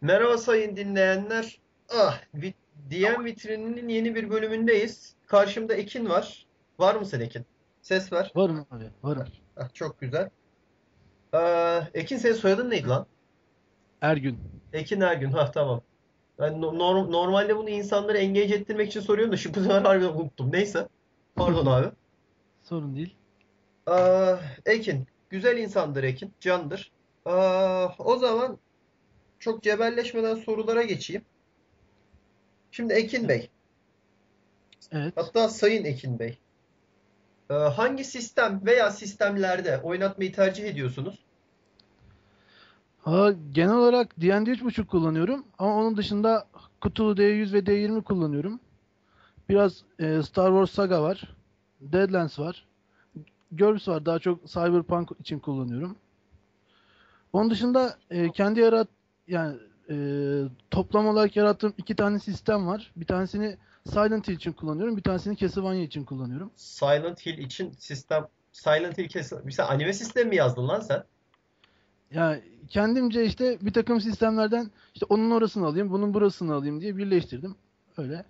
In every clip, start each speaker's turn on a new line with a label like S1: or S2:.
S1: Merhaba sayın dinleyenler. Ah, vi- DM vitrininin yeni bir bölümündeyiz. Karşımda Ekin var. Var mısın Ekin? Ses ver.
S2: Varım abi, varım.
S1: Ah, çok güzel. Aa, Ekin senin soyadın neydi lan?
S2: Ergün.
S1: Ekin Ergün. Ha tamam. Ben no- norm- normalde bunu insanları engage ettirmek için soruyorum da şimdi bu sefer harbiden unuttum. Neyse. Pardon abi.
S2: Sorun değil.
S1: Aa, Ekin. Güzel insandır Ekin. Candır. Aa, o zaman çok cebelleşmeden sorulara geçeyim. Şimdi Ekin Bey.
S2: Evet.
S1: Hatta Sayın Ekin Bey. Ee, hangi sistem veya sistemlerde oynatmayı tercih ediyorsunuz?
S2: Ha, genel olarak D&D 3.5 kullanıyorum ama onun dışında kutulu D100 ve D20 kullanıyorum. Biraz e, Star Wars Saga var. Deadlands var. GURPS var. Daha çok Cyberpunk için kullanıyorum. Onun dışında e, kendi yarat yani e, toplam olarak yarattığım iki tane sistem var. Bir tanesini Silent Hill için kullanıyorum. Bir tanesini Castlevania için kullanıyorum.
S1: Silent Hill için sistem Silent Hill bir sen anime sistemi mi yazdın lan sen?
S2: Yani kendimce işte bir takım sistemlerden işte onun orasını alayım, bunun burasını alayım diye birleştirdim. Öyle.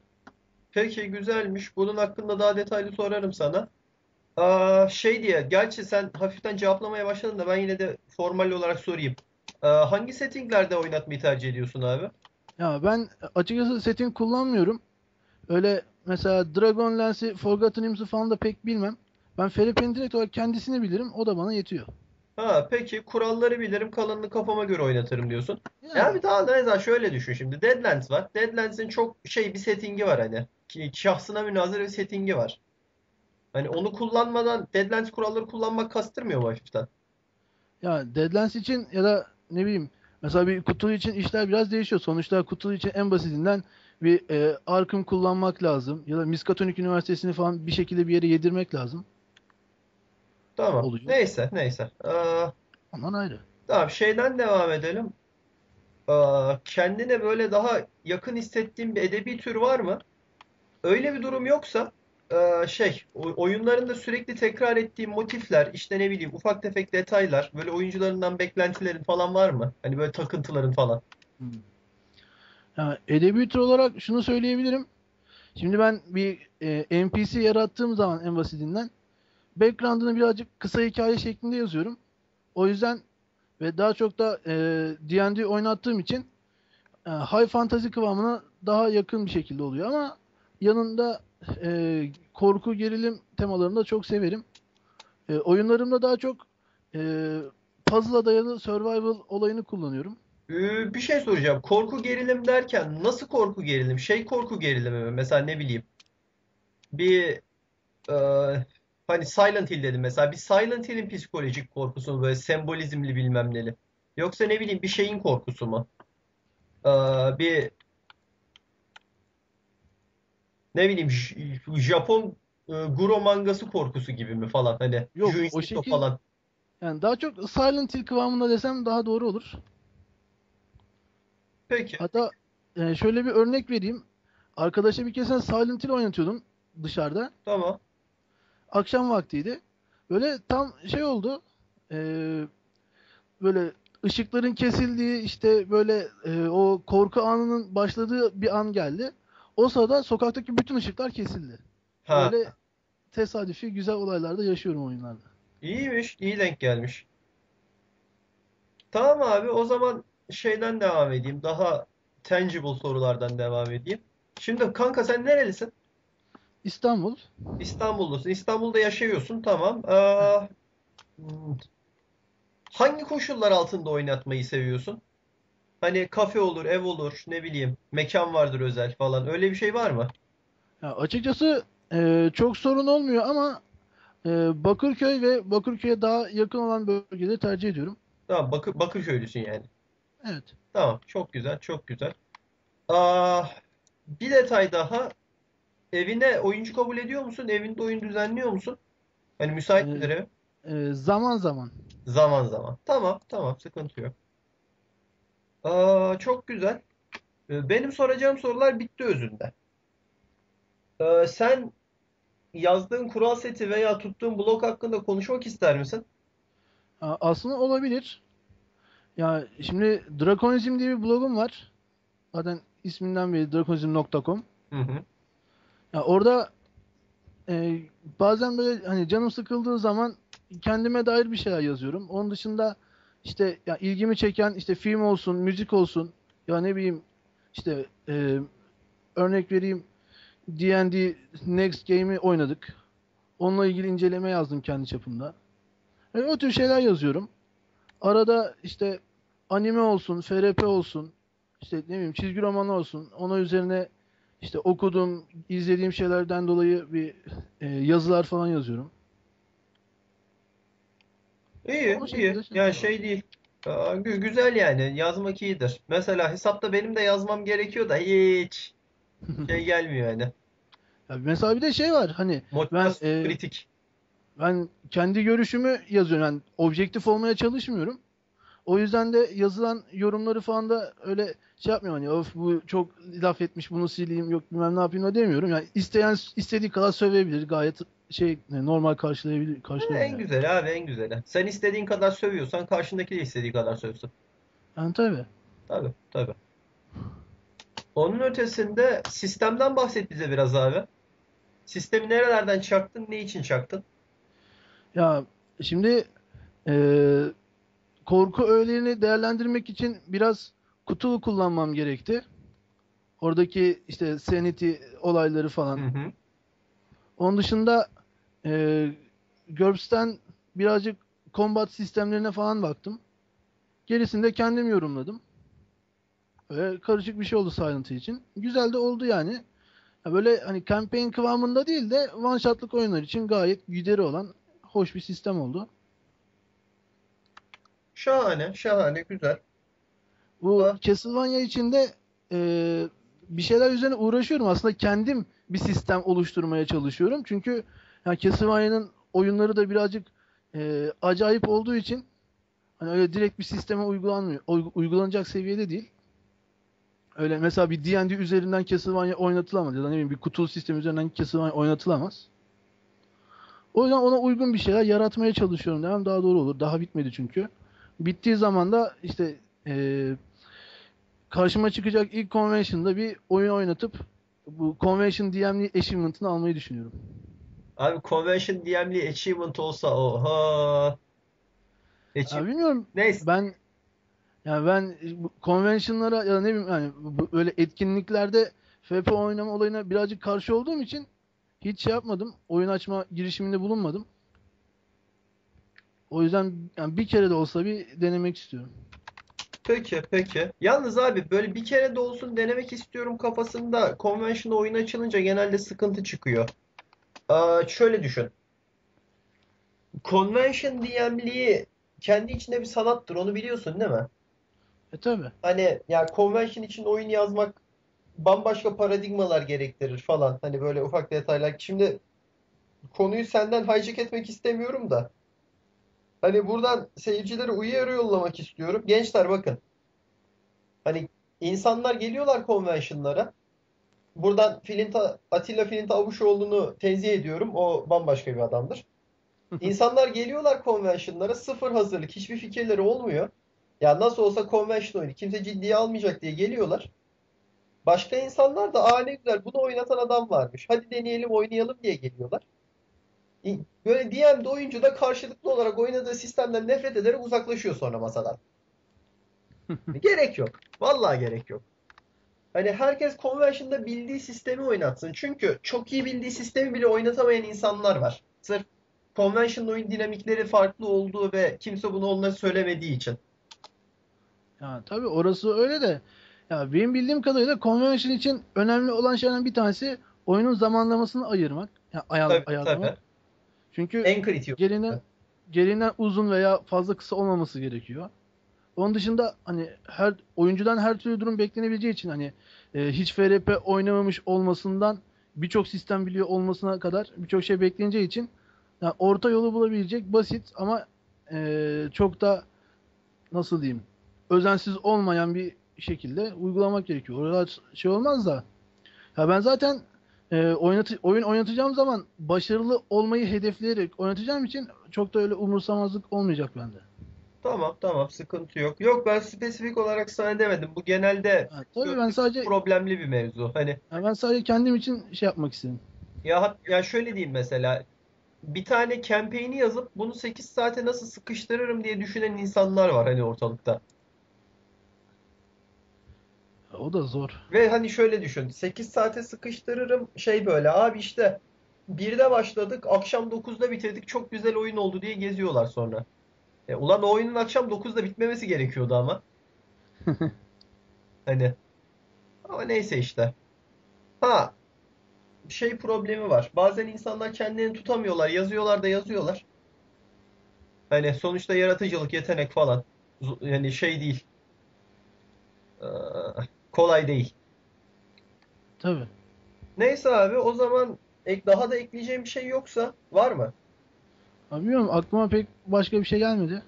S1: Peki güzelmiş. Bunun hakkında daha detaylı sorarım sana. Aa, şey diye, gerçi sen hafiften cevaplamaya başladın da ben yine de formal olarak sorayım. Aa, hangi settinglerde oynatmayı tercih ediyorsun abi?
S2: Ya ben açıkçası setting kullanmıyorum. Öyle mesela Dragonlance'i, Forgotten Realms'ı falan da pek bilmem. Ben Felipe'nin direkt olarak kendisini bilirim. O da bana yetiyor.
S1: Ha, peki kuralları bilirim, kalanını kafama göre oynatırım diyorsun.
S2: Yani,
S1: Ya bir daha da şöyle düşün şimdi. Deadlands var. Deadlands'in çok şey bir settingi var hani. Ki- Şahsına münhasır bir settingi var. Hani onu kullanmadan Deadlands kuralları kullanmak kastırmıyor mu hafiften?
S2: ya Deadlands için ya da ne bileyim mesela bir kutulu için işler biraz değişiyor. Sonuçta kutulu için en basitinden bir e, Arkham kullanmak lazım. Ya da Miskatonic Üniversitesi'ni falan bir şekilde bir yere yedirmek lazım.
S1: Tamam.
S2: Oluyor.
S1: Neyse, neyse. Aa,
S2: Ondan ayrı.
S1: tamam, şeyden devam edelim. Aa, kendine böyle daha yakın hissettiğin bir edebi tür var mı? Öyle bir durum yoksa aa, şey, oyunlarında sürekli tekrar ettiğin motifler, işte ne bileyim ufak tefek detaylar, böyle oyuncularından beklentilerin falan var mı? Hani böyle takıntıların falan.
S2: Hmm. Edebi tür olarak şunu söyleyebilirim. Şimdi ben bir e, NPC yarattığım zaman en basitinden background'ını birazcık kısa hikaye şeklinde yazıyorum. O yüzden ve daha çok da e, D&D oynattığım için e, high fantasy kıvamına daha yakın bir şekilde oluyor ama yanında e, korku gerilim temalarını da çok severim. E, oyunlarımda daha çok e, puzzle'a dayalı survival olayını kullanıyorum.
S1: Ee, bir şey soracağım. Korku gerilim derken nasıl korku gerilim? Şey korku gerilimi mi? Mesela ne bileyim. Bir e, hani Silent Hill dedim mesela. Bir Silent Hill'in psikolojik korkusu mu böyle sembolizmli bilmem neli? Yoksa ne bileyim bir şeyin korkusu mu? Ee, bir ne bileyim J- Japon e, Guro mangası korkusu gibi mi falan hani
S2: Yok,
S1: Junji
S2: o şekil-
S1: falan.
S2: Yani daha çok Silent Hill kıvamında desem daha doğru olur.
S1: Peki.
S2: Hatta e, şöyle bir örnek vereyim. Arkadaşa bir kez Silent Hill oynatıyordum dışarıda.
S1: Tamam.
S2: Akşam vaktiydi. Böyle tam şey oldu. e, böyle ışıkların kesildiği işte böyle e, o korku anının başladığı bir an geldi. O sırada sokaktaki bütün ışıklar kesildi.
S1: Ha.
S2: Böyle tesadüfi güzel olaylar da yaşıyorum oyunlarda.
S1: İyiymiş, iyi denk gelmiş. Tamam abi, o zaman şeyden devam edeyim. Daha tangible sorulardan devam edeyim. Şimdi kanka sen nerelisin?
S2: İstanbul.
S1: İstanbullusun. İstanbul'da yaşıyorsun, tamam. Hmm, hangi koşullar altında oynatmayı seviyorsun? Hani kafe olur, ev olur, ne bileyim, mekan vardır özel falan. Öyle bir şey var mı?
S2: Ya açıkçası e, çok sorun olmuyor ama e, Bakırköy ve Bakırköy'e daha yakın olan bölgeleri tercih ediyorum.
S1: Tamam, Bakır, Bakırköylüsün yani.
S2: Evet.
S1: Tamam, çok güzel, çok güzel. Aa, bir detay daha. Evine oyuncu kabul ediyor musun? Evinde oyun düzenliyor musun? Hani müsait midir ev?
S2: E, zaman zaman.
S1: Zaman zaman. Tamam, tamam, sıkıntı yok. Aa, çok güzel. Ee, Benim soracağım sorular bitti özünde. Ee, sen yazdığın kural seti veya tuttuğun blog hakkında konuşmak ister misin?
S2: Aslında olabilir. Ya şimdi Drakonizm diye bir blogum var. Zaten isminden beri drakonizm.com.
S1: Hı hı.
S2: Ya orada e, bazen böyle hani canım sıkıldığı zaman kendime dair bir şeyler yazıyorum. Onun dışında işte ya ilgimi çeken işte film olsun, müzik olsun ya ne bileyim işte e, örnek vereyim D&D Next Game'i oynadık. Onunla ilgili inceleme yazdım kendi çapımda. E, o tür şeyler yazıyorum. Arada işte anime olsun, FRP olsun, işte ne bileyim çizgi romanlar olsun. Ona üzerine işte okuduğum, izlediğim şeylerden dolayı bir e, yazılar falan yazıyorum.
S1: İyi,
S2: O
S1: iyi.
S2: şekilde şey
S1: Ya şey değil. Aa, gü- güzel yani. Yazmak iyidir. Mesela hesapta benim de yazmam gerekiyor da hiç şey gelmiyor yani.
S2: Ya mesela bir de şey var hani
S1: Motivasyon
S2: e,
S1: kritik.
S2: ben kendi görüşümü yazıyorum. Yani objektif olmaya çalışmıyorum. O yüzden de yazılan yorumları falan da öyle şey yapmıyorum hani of bu çok laf etmiş bunu sileyim yok bilmem ne yapayım da demiyorum. Yani isteyen istediği kadar sövebilir gayet şey normal karşılayabilir karşılayabilir.
S1: En
S2: yani.
S1: güzeli abi en güzeli. Sen istediğin kadar sövüyorsan karşındaki de istediği kadar sövsün.
S2: Yani tabii.
S1: Tabii tabii. Onun ötesinde sistemden bahset bize biraz abi. Sistemi nerelerden çaktın, ne için çaktın?
S2: Ya şimdi eee, korku öğelerini değerlendirmek için biraz kutulu kullanmam gerekti. Oradaki işte sanity olayları
S1: Hı
S2: falan.
S1: hı.
S2: Onun dışında eee GURPS'ten birazcık combat sistemlerine falan baktım. Gerisini de kendim yorumladım. Ve karışık bir şey oldu Silent Hill için. Güzel de oldu yani. Ya böyle hani campaign kıvamında değil de one shot'lık oyunlar için gayet gideri olan hoş bir sistem oldu.
S1: Şahane, şahane, güzel.
S2: Bu
S1: Ha.
S2: Castlevania içinde eee, bir şeyler üzerine uğraşıyorum. Aslında kendim bir sistem oluşturmaya çalışıyorum. Çünkü yani Castlevania'nın oyunları da birazcık eee, acayip olduğu için hani öyle direkt bir sisteme uygulanmıyor. uy- uygulanacak seviyede değil. Öyle mesela bir D&D üzerinden Castlevania oynatılamaz ya da ne bileyim bir kutulu sistem üzerinden Castlevania oynatılamaz. O yüzden ona uygun bir şeyler yaratmaya çalışıyorum demem daha doğru olur. Daha bitmedi çünkü. Bittiği zaman da işte eee, karşıma çıkacak ilk convention'da bir oyun oynatıp bu convention DM'li achievement'ını almayı düşünüyorum.
S1: Abi Convention DM'li achievement olsa oha.
S2: Ya
S1: Achieve-
S2: bilmiyorum
S1: Neyse.
S2: ben yani ben bu convention'lara ya ne bileyim yani böyle etkinliklerde FP oynama olayına birazcık karşı olduğum için hiç şey yapmadım. Oyun açma girişiminde bulunmadım. O yüzden yani bir kere de olsa bir denemek istiyorum.
S1: Peki, peki. Yalnız abi böyle bir kere de olsun denemek istiyorum kafasında Convention oyun açılınca genelde sıkıntı çıkıyor. Aa, şöyle düşün. Convention DM'liği kendi içinde bir sanattır. Onu biliyorsun değil mi?
S2: E tabi.
S1: Hani ya Convention için oyun yazmak bambaşka paradigmalar gerektirir falan. Hani böyle ufak detaylar. Şimdi konuyu senden hijack etmek istemiyorum da. Hani buradan seyircilere uyarı yollamak istiyorum. Gençler bakın. Hani insanlar geliyorlar convention'lara. Buradan Filinta, Atilla Filinta Avuşoğlu'nu tenzih ediyorum. O bambaşka bir adamdır. İnsanlar geliyorlar convention'lara sıfır hazırlık. Hiçbir fikirleri olmuyor. Ya nasıl olsa convention oyunu. Kimse ciddiye almayacak diye geliyorlar. Başka insanlar da aa ne güzel bunu oynatan adam varmış. Hadi deneyelim oynayalım diye geliyorlar. Böyle DM'de oyuncu da karşılıklı olarak oynadığı sistemden nefret ederek uzaklaşıyor sonra masadan. Gerek yok. Vallahi gerek yok. Hani herkes Convention'da bildiği sistemi oynatsın. Çünkü çok iyi bildiği sistemi bile oynatamayan insanlar var. Sırf Convention oyun dinamikleri farklı olduğu ve kimse bunu onlara söylemediği için.
S2: Ya tabii orası öyle de ya benim bildiğim kadarıyla convention için önemli olan şeylerden bir tanesi oyunun zamanlamasını ayırmak. Yani ayar,
S1: Tabii,
S2: ayarlamak.
S1: tabii.
S2: Çünkü
S1: En kritik.
S2: gerinden gerinden uzun veya fazla kısa olmaması gerekiyor. Onun dışında hani her oyuncudan her türlü durum beklenebileceği için hani e, hiç FRP oynamamış olmasından birçok sistem biliyor olmasına kadar birçok şey bekleneceği için yani orta yolu bulabilecek basit ama e, çok da nasıl diyeyim özensiz olmayan bir şekilde uygulamak gerekiyor. Orada şey olmaz da ya ben zaten e, oynatı, oyun oynatacağım zaman başarılı olmayı hedefleyerek oynatacağım için çok da öyle umursamazlık olmayacak bende.
S1: Tamam tamam sıkıntı yok. Yok ben spesifik olarak sana demedim. Bu genelde
S2: Ha, tabii ben sadece
S1: problemli bir mevzu. Hani
S2: ha, ben sadece kendim için şey yapmak istedim.
S1: ya ya şöyle diyeyim mesela bir tane campaign'i yazıp bunu 8 saate nasıl sıkıştırırım diye düşünen insanlar var hani ortalıkta.
S2: O da zor.
S1: Ve hani şöyle düşün. 8 saate sıkıştırırım şey böyle abi işte 1'de başladık akşam 9'da bitirdik çok güzel oyun oldu diye geziyorlar sonra. E, ulan o oyunun akşam 9'da bitmemesi gerekiyordu ama. Hani ama neyse işte. Ha şey problemi var. Bazen insanlar kendilerini tutamıyorlar. Yazıyorlar da yazıyorlar. Hani sonuçta yaratıcılık, yetenek falan. Yani şey değil. Ee, kolay değil.
S2: Tabii.
S1: Neyse abi o zaman ek, daha da ekleyeceğim bir şey yoksa var mı?
S2: Ha, bilmiyorum aklıma pek başka bir şey gelmedi.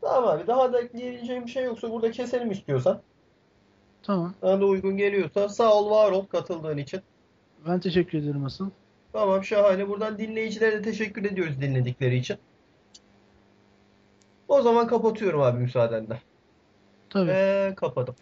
S1: Tamam abi daha da ekleyeceğim bir şey yoksa burada keselim istiyorsan.
S2: Tamam.
S1: Sana da uygun geliyorsa sağ ol var ol katıldığın için.
S2: Ben teşekkür ederim asıl.
S1: Tamam şahane. Buradan dinleyicilere de teşekkür ediyoruz dinledikleri için. O zaman kapatıyorum abi müsaadenle.
S2: Tabii.
S1: Ve kapadım.